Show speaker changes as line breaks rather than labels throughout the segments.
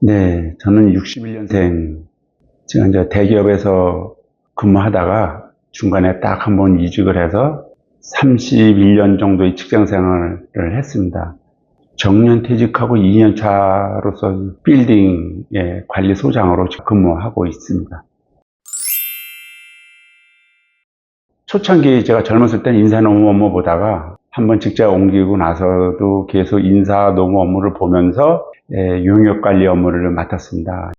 네, 저는 61년생, 제가 이제 대기업에서 근무하다가 중간에 딱 한 번 이직을 해서 31년 정도의 직장 생활을 했습니다. 정년 퇴직하고 2년 차로서 빌딩의 관리소장으로 근무하고 있습니다. 초창기 제가 젊었을 때는 인사농무 업무 보다가 한번 직장 옮기고 나서도 계속 인사 농무 업무를 보면서 예, 용역 관리 업무를 맡았습니다.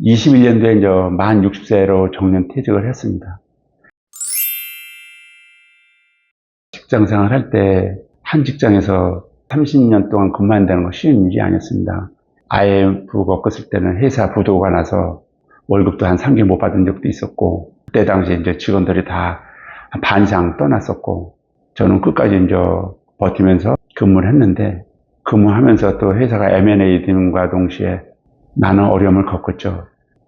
21년도에 이제 만 60세로 정년 퇴직을 했습니다. 직장 생활 할 때 한 직장에서 30년 동안 근무한다는 건 쉬운 일이 아니었습니다. IMF 겪었을 때는 회사 부도가 나서 월급도 한 3개월 못 받은 적도 있었고, 그때 당시 이제 직원들이 다 반 이상 떠났었고, 저는 끝까지 이제 버티면서 근무를 했는데, 근무하면서 또 회사가 M&A 등과 동시에 많은 어려움을 겪었죠.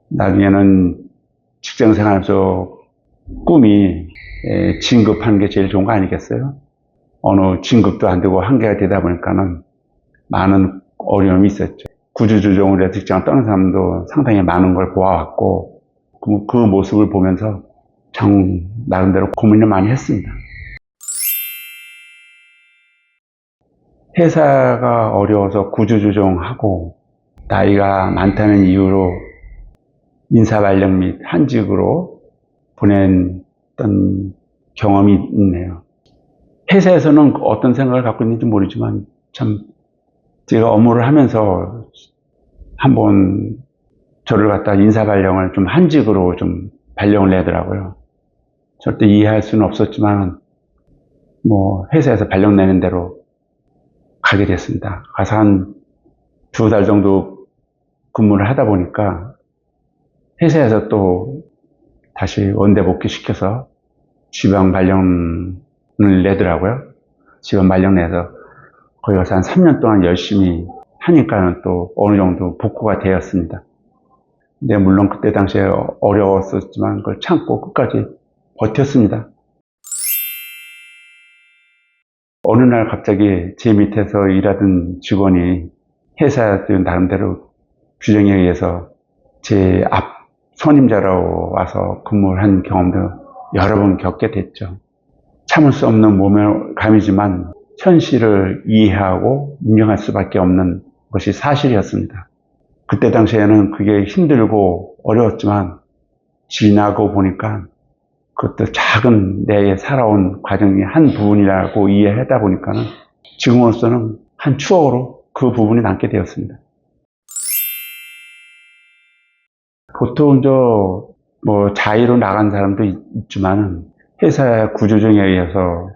나중에는 직장 생활에서 꿈이 에, 진급하는 게 제일 좋은 거 아니겠어요? 어느 진급도 안 되고 한계가 되다 보니까는 많은 어려움이 있었죠. 구주조정으로 해서 직장을 떠난 사람도 상당히 많은 걸 보아왔고, 그, 그 모습을 보면서 참 나름대로 고민을 많이 했습니다. 회사가 어려워서 구조조정하고 나이가 많다는 이유로 인사발령 및 한직으로 보냈던 경험이 있네요. 회사에서는 어떤 생각을 갖고 있는지 모르지만 참 제가 업무를 하면서 한번 저를 갖다 인사발령을 좀 한직으로 좀 발령을 내더라고요. 절대 이해할 수는 없었지만 뭐 회사에서 발령 내는 대로 가게 됐습니다. 가서 한 두 달 정도 근무를 하다 보니까 회사에서 또 다시 원대 복귀시켜서 지방 발령을 내더라고요. 지방 발령 내서 거기 가서 한 3년 동안 열심히 하니까는 또 어느 정도 복구가 되었습니다. 근데 물론 그때 당시에 어려웠었지만 그걸 참고 끝까지 버텼습니다. 어느 날 갑자기 제 밑에서 일하던 직원이 회사 나름대로 규정에 의해서 제 앞 선임자로 와서 근무를 한 경험도 여러 번 겪게 됐죠. 참을 수 없는 몸의 감이지만 현실을 이해하고 인정할 수밖에 없는 것이 사실이었습니다. 그때 당시에는 그게 힘들고 어려웠지만 지나고 보니까 그것도 작은 내에 살아온 과정의 한 부분이라고 이해하다 보니까는 지금으로서는 한 추억으로 그 부분이 남게 되었습니다. 보통 저 뭐 자의로 나간 사람도 있- 있지만은 회사 구조정에 의해서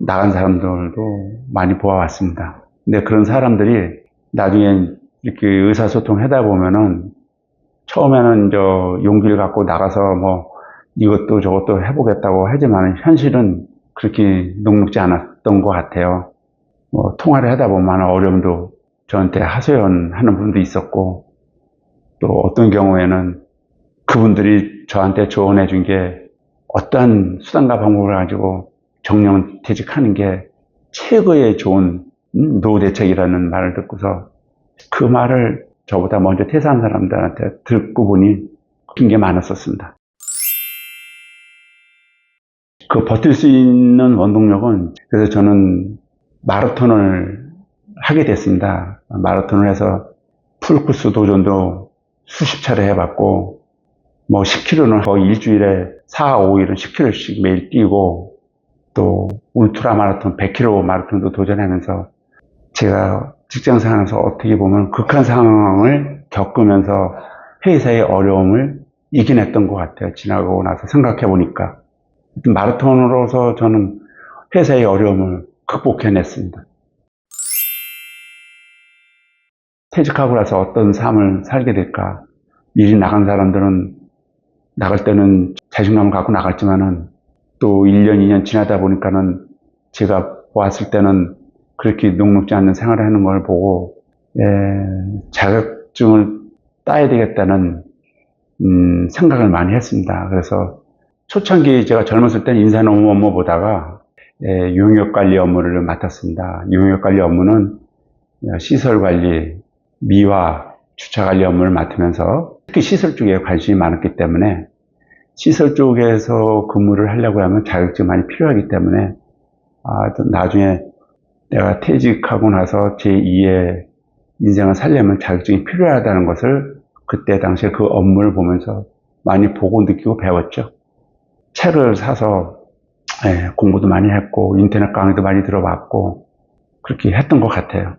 나간 사람들도 많이 보아왔습니다. 근데 그런 사람들이 나중에 이렇게 의사소통 하다 보면은 처음에는 저 용기를 갖고 나가서 뭐 이것도 저것도 해보겠다고 하지만 현실은 그렇게 녹록지 않았던 것 같아요. 뭐 통화를 하다 보면 어려움도 저한테 하소연하는 분도 있었고 또 어떤 경우에는 그분들이 저한테 조언해 준 게 어떠한 수단과 방법을 가지고 정년 퇴직하는 게 최고의 좋은 음, 노후 대책이라는 말을 듣고서 그 말을 저보다 먼저 퇴사한 사람들한테 듣고 보니 큰게 많았었습니다. 그 버틸 수 있는 원동력은 그래서 저는 마라톤을 하게 됐습니다. 마라톤을 해서 풀코스 도전도 수십 차례 해봤고 뭐 10km는 거의 일주일에 4, 5일은 10km씩 매일 뛰고 또 울트라 마라톤 100km 마라톤도 도전하면서 제가 직장 생활에서 어떻게 보면 극한 상황을 겪으면서 회사의 어려움을 이겨냈던 것 같아요. 지나고 나서 생각해 보니까. 마라톤으로서 저는 회사의 어려움을 극복해냈습니다. 퇴직하고 나서 어떤 삶을 살게 될까? 미리 나간 사람들은 나갈 때는 자신감을 갖고 나갔지만은 또 1년, 2년 지나다 보니까는 제가 보았을 때는 그렇게 녹록지 않는 생활을 하는 걸 보고, 에, 자격증을 따야 되겠다는, 음, 생각을 많이 했습니다. 그래서 초창기 제가 젊었을 때는 인사농무 업무 보다가, 에, 용역 관리 업무를 맡았습니다. 용역 관리 업무는 시설 관리, 미화, 주차 관리 업무를 맡으면서 특히 시설 쪽에 관심이 많았기 때문에 시설 쪽에서 근무를 하려고 하면 자격증이 많이 필요하기 때문에 아, 또 나중에 내가 퇴직하고 나서 제2의 인생을 살려면 자격증이 필요하다는 것을 그때 당시에 그 업무를 보면서 많이 보고 느끼고 배웠죠. 책을 사서 예, 공부도 많이 했고 인터넷 강의도 많이 들어봤고 그렇게 했던 것 같아요.